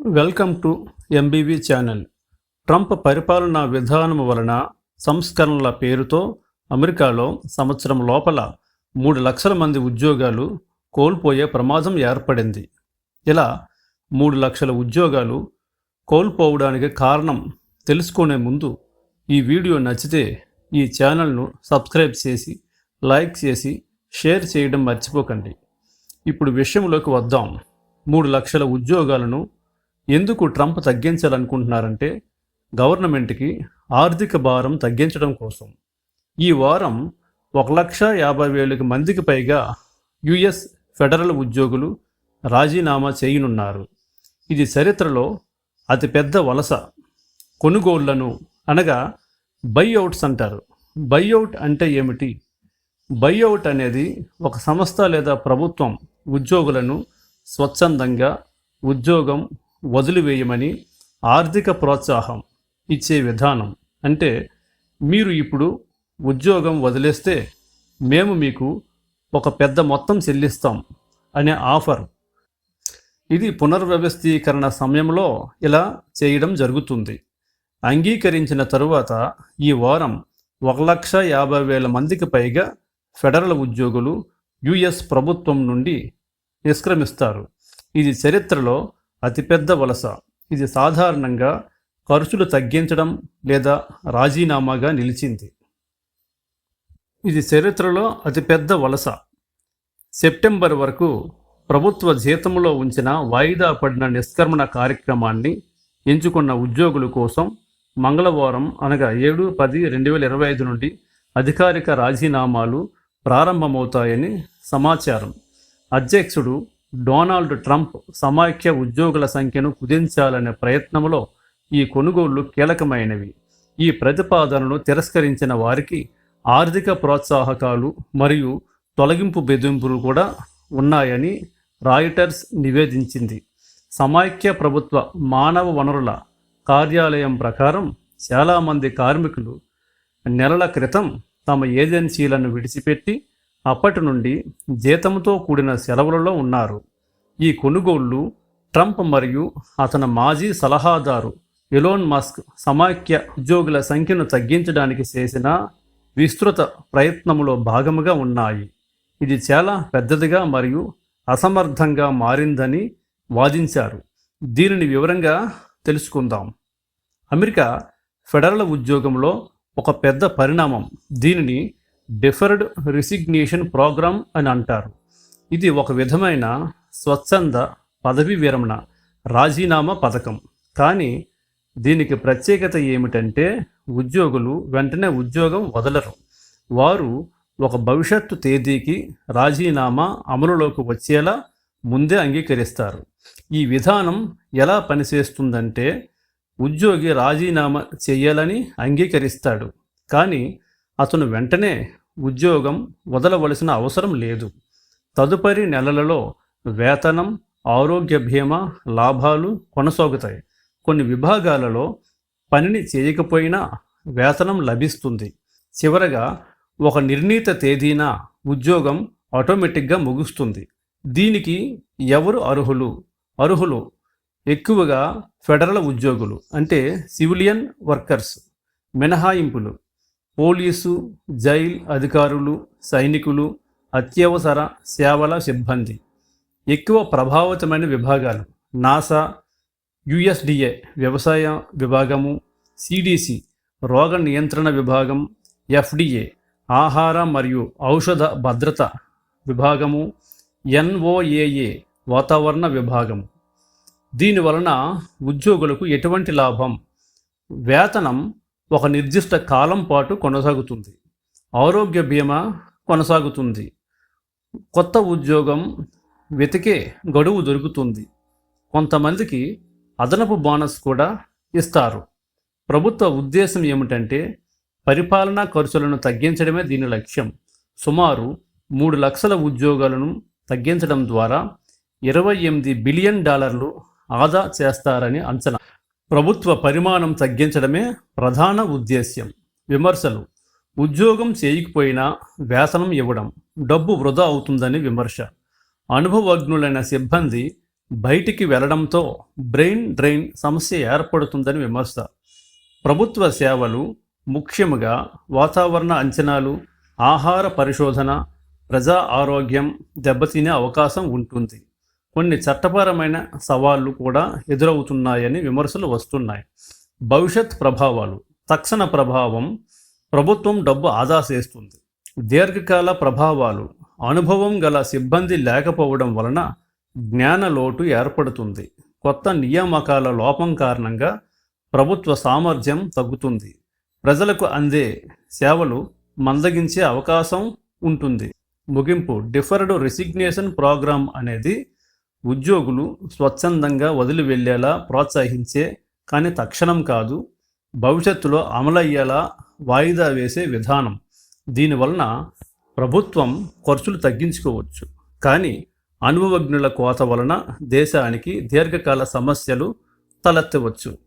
Welcome to MBV channel. Trump పరిపాలనా విధానం వలన సంస్కరణల పేరుతో అమెరికాలో సంవత్సరం లోపల మూడు లక్షల మంది ఉద్యోగాలు కోల్పోయే ప్రమాదం ఏర్పడింది. ఇలా మూడు లక్షల ఉద్యోగాలు కోల్పోవడానికి కారణం తెలుసుకునే ముందు ఈ వీడియో నచ్చితే ఈ ఛానల్ను సబ్స్క్రైబ్ చేసి లైక్ చేసి షేర్ చేయడం మర్చిపోకండి. ఇప్పుడు విషయంలోకి వద్దాం. మూడు లక్షల ఉద్యోగాలను ఎందుకు ట్రంప్ తగ్గించాలనుకుంటున్నారంటే గవర్నమెంట్కి ఆర్థిక భారం తగ్గించడం కోసం. ఈ వారం ఒక లక్ష యాభై వేలకు మందికి పైగా యుఎస్ ఫెడరల్ ఉద్యోగులు రాజీనామా చేయనున్నారు. ఇది చరిత్రలో అతిపెద్ద వలస కొనుగోళ్ళను అనగా బైఅవుట్స్ అంటారు. బైఅవుట్ అంటే ఏమిటి? బైఅవుట్ అనేది ఒక సంస్థ లేదా ప్రభుత్వం ఉద్యోగులను స్వచ్ఛందంగా ఉద్యోగం వదిలివేయమని ఆర్థిక ప్రోత్సాహం ఇచ్చే విధానం. అంటే మీరు ఇప్పుడు ఉద్యోగం వదిలేస్తే మేము మీకు ఒక పెద్ద మొత్తం చెల్లిస్తాం అనే ఆఫర్. ఇది పునర్వ్యవస్థీకరణ సమయంలో ఇలా చేయడం జరుగుతుంది. అంగీకరించిన తరువాత ఈ వారం ఒక లక్ష యాభై వేల మందికి పైగా ఫెడరల్ ఉద్యోగులు యుఎస్ ప్రభుత్వం నుండి నిష్క్రమిస్తారు. ఇది చరిత్రలో అతిపెద్ద వలస. ఇది సాధారణంగా ఖర్చులు తగ్గించడం లేదా రాజీనామాగా నిలిచింది. ఇది చరిత్రలో అతిపెద్ద వలస. సెప్టెంబర్ వరకు ప్రభుత్వ జీతంలో ఉంచిన వాయిదా పడిన నిష్క్రమణ కార్యక్రమాన్ని ఎంచుకున్న ఉద్యోగుల కోసం మంగళవారం అనగా ఏడు పది రెండు వేల ఇరవై ఐదు నుండి అధికారిక రాజీనామాలు ప్రారంభమవుతాయని సమాచారం. అధ్యక్షుడు డొనాల్డ్ ట్రంప్ సమాఖ్య ఉద్యోగుల సంఖ్యను కుదించాలనే ప్రయత్నంలో ఈ కొనుగోళ్ళు కీలకమైనవి. ఈ ప్రతిపాదనను తిరస్కరించిన వారికి ఆర్థిక ప్రోత్సాహకాలు మరియు తొలగింపు బెదింపులు కూడా ఉన్నాయని రాయిటర్స్ నివేదించింది. సమాఖ్య ప్రభుత్వ మానవ వనరుల కార్యాలయం ప్రకారం చాలామంది కార్మికులు నెలల క్రితం తమ ఏజెన్సీలను విడిచిపెట్టి అప్పటి నుండి జీతంతో కూడిన సెలవులలో ఉన్నారు. ఈ కొనుగోళ్ళు ట్రంప్ మరియు అతని మాజీ సలహాదారు ఎలోన్ మస్క్ సమాఖ్య ఉద్యోగుల సంఖ్యను తగ్గించడానికి చేసిన విస్తృత ప్రయత్నములో భాగముగా ఉన్నాయి. ఇది చాలా పెద్దదిగా మరియు అసమర్థంగా మారిందని వాదించారు. దీనిని వివరంగా తెలుసుకుందాం. అమెరికా ఫెడరల్ ఉద్యోగంలో ఒక పెద్ద పరిణామం. దీనిని డిఫర్డ్ రిసిగ్నేషన్ ప్రోగ్రామ్ అని అంటారు. ఇది ఒక విధమైన స్వచ్ఛంద పదవి విరమణ రాజీనామా పథకం. కానీ దీనికి ప్రత్యేకత ఏమిటంటే ఉద్యోగులు వెంటనే ఉద్యోగం వదలరు. వారు ఒక భవిష్యత్తు తేదీకి రాజీనామా అమలులోకి వచ్చేలా ముందే అంగీకరిస్తారు. ఈ విధానం ఎలా పనిచేస్తుందంటే ఉద్యోగి రాజీనామా చేయాలని అంగీకరిస్తాడు. కానీ అతను వెంటనే ఉద్యోగం వదలవలసిన అవసరం లేదు. తదుపరి నెలలలో వేతనం ఆరోగ్య బీమా లాభాలు కొనసాగుతాయి. కొన్ని విభాగాలలో పనిని చేయకపోయినా వేతనం లభిస్తుంది. చివరగా ఒక నిర్ణీత తేదీన ఉద్యోగం ఆటోమేటిక్గా ముగుస్తుంది. దీనికి ఎవరు అర్హులు? అర్హులు ఎక్కువగా ఫెడరల్ ఉద్యోగులు అంటే సివిలియన్ వర్కర్స్ మినహాయింపులు. పోలీసు జైల్ అధికారులు సైనికులు అత్యవసర సేవల సిబ్బంది. ఎక్కువ ప్రభావితమైన విభాగాలు నాసా యుఎస్డిఏ వ్యవసాయ విభాగము సిడిసి రోగ నియంత్రణ విభాగం ఎఫ్డిఏ ఆహార మరియు ఔషధ భద్రత విభాగము ఎన్ఓఏఏ వాతావరణ విభాగం దీని వలన ఉద్యోగులకు ఎటువంటి లాభం? వేతనం ఒక నిర్దిష్ట కాలం పాటు కొనసాగుతుంది. ఆరోగ్య బీమా కొనసాగుతుంది. కొత్త ఉద్యోగం వెతికే గడువు దొరుకుతుంది. కొంతమందికి అదనపు బోనస్ కూడా ఇస్తారు. ప్రభుత్వ ఉద్దేశం ఏమిటంటే పరిపాలనా ఖర్చులను తగ్గించడమే దీని లక్ష్యం. సుమారు మూడు లక్షల ఉద్యోగాలను తగ్గించడం ద్వారా ఇరవై ఎనిమిది బిలియన్ డాలర్లు ఆదా చేస్తారని అంచనా. ప్రభుత్వ పరిమాణం తగ్గించడమే ప్రధాన ఉద్దేశ్యం. విమర్శలు. ఉద్యోగం చేయకపోయినా వేతనం ఇవ్వడం డబ్బు వృధా అవుతుందని విమర్శ. అనుభవజ్ఞులైన సిబ్బంది బయటికి వెళ్ళడంతో బ్రెయిన్ డ్రైన్ సమస్య ఏర్పడుతుందని విమర్శ. ప్రభుత్వ సేవలు ముఖ్యంగా వాతావరణ అంచనాలు ఆహార పరిశోధన ప్రజా ఆరోగ్యం దెబ్బతినే అవకాశం ఉంటుంది. కొన్ని చట్టపరమైన సవాళ్ళు కూడా ఎదురవుతున్నాయని విమర్శలు వస్తున్నాయి. భవిష్యత్ ప్రభావాలు. తక్షణ ప్రభావం ప్రభుత్వం డబ్బు ఆదా చేస్తుంది. దీర్ఘకాల ప్రభావాలు. అనుభవం గల సిబ్బంది లేకపోవడం వలన జ్ఞాన లోటు ఏర్పడుతుంది. కొత్త నియామకాల లోపం కారణంగా ప్రభుత్వ సామర్థ్యం తగ్గుతుంది. ప్రజలకు అందే సేవలు మందగించే అవకాశం ఉంటుంది. ముగింపు. డిఫర్డ్ రిసిగ్నేషన్ ప్రోగ్రామ్ అనేది ఉద్యోగులు స్వచ్ఛందంగా వదిలి వెళ్ళేలా ప్రోత్సహించే కానీ తక్షణం కాదు భవిష్యత్తులో అమలయ్యేలా వాయిదా వేసే విధానం. దీనివలన ప్రభుత్వం ఖర్చులు తగ్గించుకోవచ్చు. కానీ అనుభవజ్ఞుల కోత వలన దేశానికి దీర్ఘకాల సమస్యలు తలెత్తవచ్చు.